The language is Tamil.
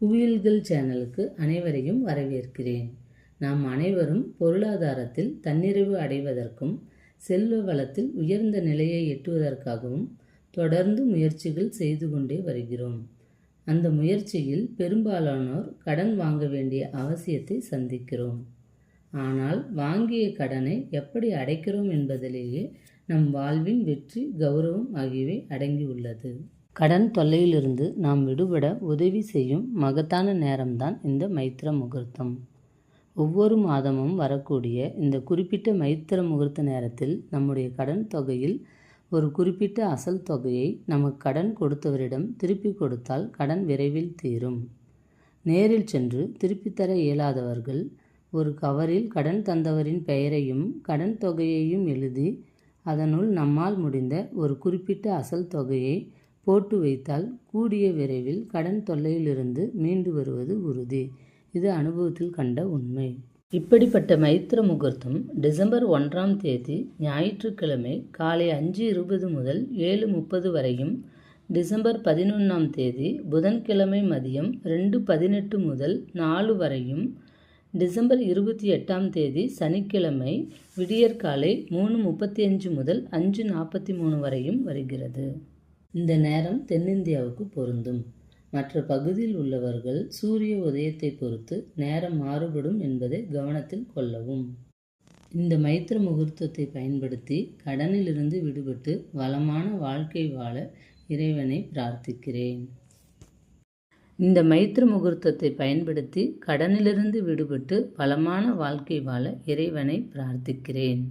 புவியியல்கள் சேனலுக்கு அனைவரையும் வரவேற்கிறேன். நாம் அனைவரும் பொருளாதாரத்தில் தன்னிறைவு அடைவதற்கும் செல்வ வளத்தில் உயர்ந்த நிலையை எட்டுவதற்காகவும் தொடர்ந்து முயற்சிகள் செய்து கொண்டே வருகிறோம். அந்த முயற்சியில் பெரும்பாலானோர் கடன் வாங்க வேண்டிய அவசியத்தை சந்திக்கிறோம். ஆனால் வாங்கிய கடனை எப்படி அடைக்கிறோம் என்பதிலேயே நம் வாழ்வின் வெற்றி கௌரவம் ஆகியவை அடங்கியுள்ளது. கடன் தொல்லையிலிருந்து நாம் விடுபட உதவி செய்யும் மகத்தான நேரம்தான் இந்த மைத்திர முகூர்த்தம். ஒவ்வொரு மாதமும் வரக்கூடிய இந்த குறிப்பிட்ட மைத்திர முகூர்த்த நேரத்தில் நம்முடைய கடன் தொகையில் ஒரு குறிப்பிட்ட அசல் தொகையை நமக்கு கடன் கொடுத்தவரிடம் திருப்பி கொடுத்தால் கடன் விரைவில் தீரும். நேரில் சென்று திருப்பித் தர இயலாதவர்கள் ஒரு கவரில் கடன் தந்தவரின் பெயரையும் கடன் தொகையையும் எழுதி அதனுள் நம்மால் முடிந்த ஒரு குறிப்பிட்ட அசல் தொகையை போட்டு வைத்தால் கூடிய விரைவில் கடன் தொல்லையிலிருந்து மீண்டு வருவது உறுதி. இது அனுபவத்தில் கண்ட உண்மை. இப்படிப்பட்ட மைத்திர முகூர்த்தம் டிசம்பர் ஒன்றாம் தேதி ஞாயிற்றுக்கிழமை காலை அஞ்சு இருபது முதல் ஏழு முப்பது வரையும் டிசம்பர் பதினொன்றாம் தேதி புதன்கிழமை மதியம் ரெண்டு பதினெட்டு முதல் நாலு வரையும் டிசம்பர் இருபத்தி எட்டாம் தேதி சனிக்கிழமை விடியற்காலை மூணு முப்பத்தி அஞ்சு முதல் அஞ்சு நாற்பத்தி மூணு வரையும் வருகிறது. இந்த நேரம் தென்னிந்தியாவுக்கு பொருந்தும். மற்ற பகுதியில் உள்ளவர்கள் சூரிய உதயத்தை பொறுத்து நேரம் மாறுபடும் என்பதை கவனத்தில் கொள்ளவும். இந்த மைத்திர முகூர்த்தத்தை பயன்படுத்தி கடனிலிருந்து விடுபட்டு வளமான வாழ்க்கை வாழ இறைவனை பிரார்த்திக்கிறேன். இந்த மைத்திர முகூர்த்தத்தை பயன்படுத்தி கடனிலிருந்து விடுபட்டு வளமான வாழ்க்கை வாழ இறைவனை பிரார்த்திக்கிறேன்.